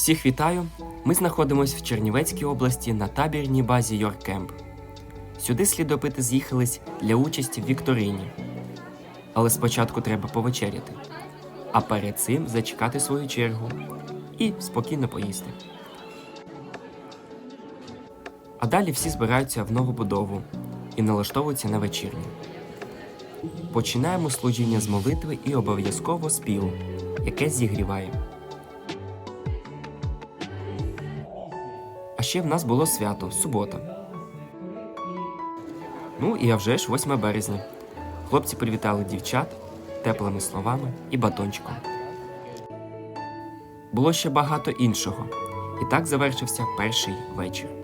Всіх вітаю! Ми знаходимося в Чернівецькій області на табірній базі Йоркемп. Сюди слідопити з'їхались для участі в вікторині. Але спочатку треба повечеряти, а перед цим зачекати свою чергу і спокійно поїсти. А далі всі збираються в нову будову і налаштовуються на вечірню. Починаємо служіння з молитви і обов'язково співу, яке зігріває. А ще в нас було свято субота. Ну і а вже ж 8 березня. Хлопці привітали дівчат теплими словами і батончиком. Було ще багато іншого, і так завершився перший вечір.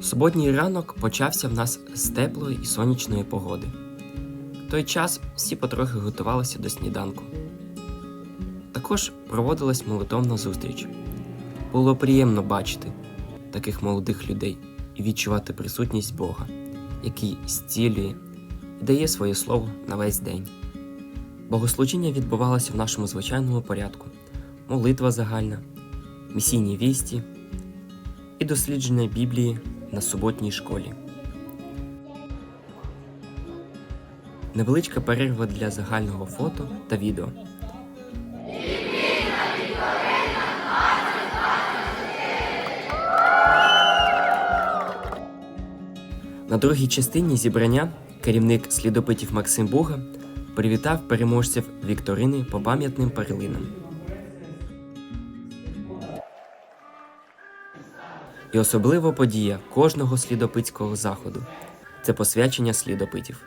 Суботній ранок почався в нас з теплої і сонячної погоди. В той час всі потрохи готувалися до сніданку. Також проводилась молитовна зустріч. Було приємно бачити таких молодих людей і відчувати присутність Бога, який зцілює і дає своє слово на весь день. Богослужіння відбувалося в нашому звичайному порядку: молитва загальна, місійні вісті і дослідження Біблії на суботній школі. Невеличка перерва для загального фото та відео. На другій частині зібрання керівник слідопитів Максим Буга привітав переможців вікторини по пам'ятним перлинам. І особлива подія кожного слідопитського заходу це посвячення слідопитів.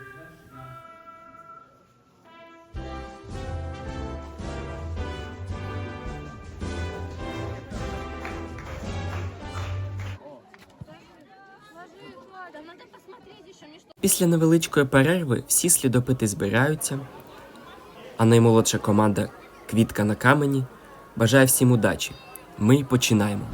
Після невеличкої перерви всі слідопити збираються, а наймолодша команда Квітка на камені бажає всім удачі. Ми починаємо.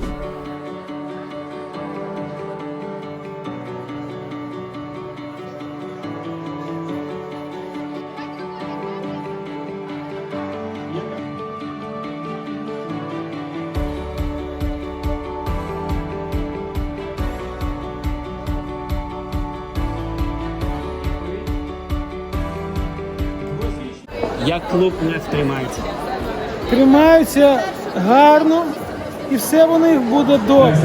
Як клуб не втримається. тримаються гарно і все у них буде добре.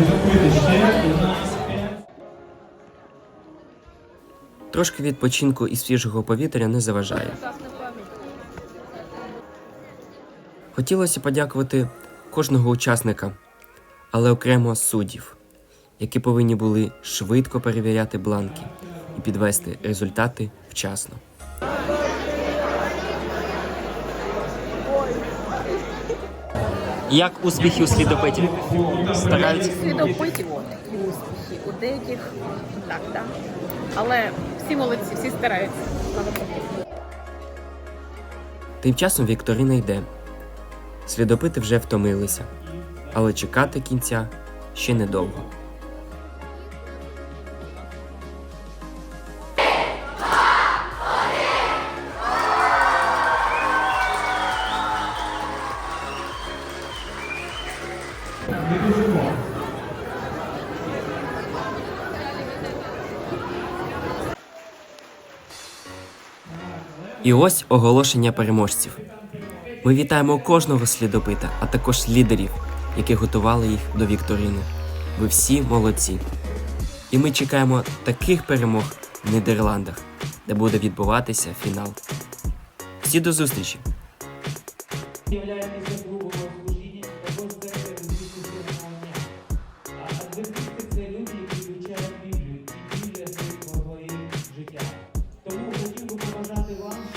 Трошки відпочинку і свіжого повітря не заважає. Хотілося подякувати кожного учасника, але окремо суддів, які повинні були швидко перевіряти бланки і підвести результати вчасно. Як успіхи у слідопитів? Стараються. Слідопитів і успіхи. У деяких так, так. Але всі молодці, всі стараються. Тим часом Вікторина йде. Слідопити вже втомилися, але чекати кінця ще недовго. І ось оголошення переможців. Ми вітаємо кожного слідопита, а також лідерів, які готували їх до Вікторини. Ви всі молодці. І ми чекаємо таких перемог в Нідерландах, де буде відбуватися фінал. Всі до зустрічі! Тому хотів би побажати вам.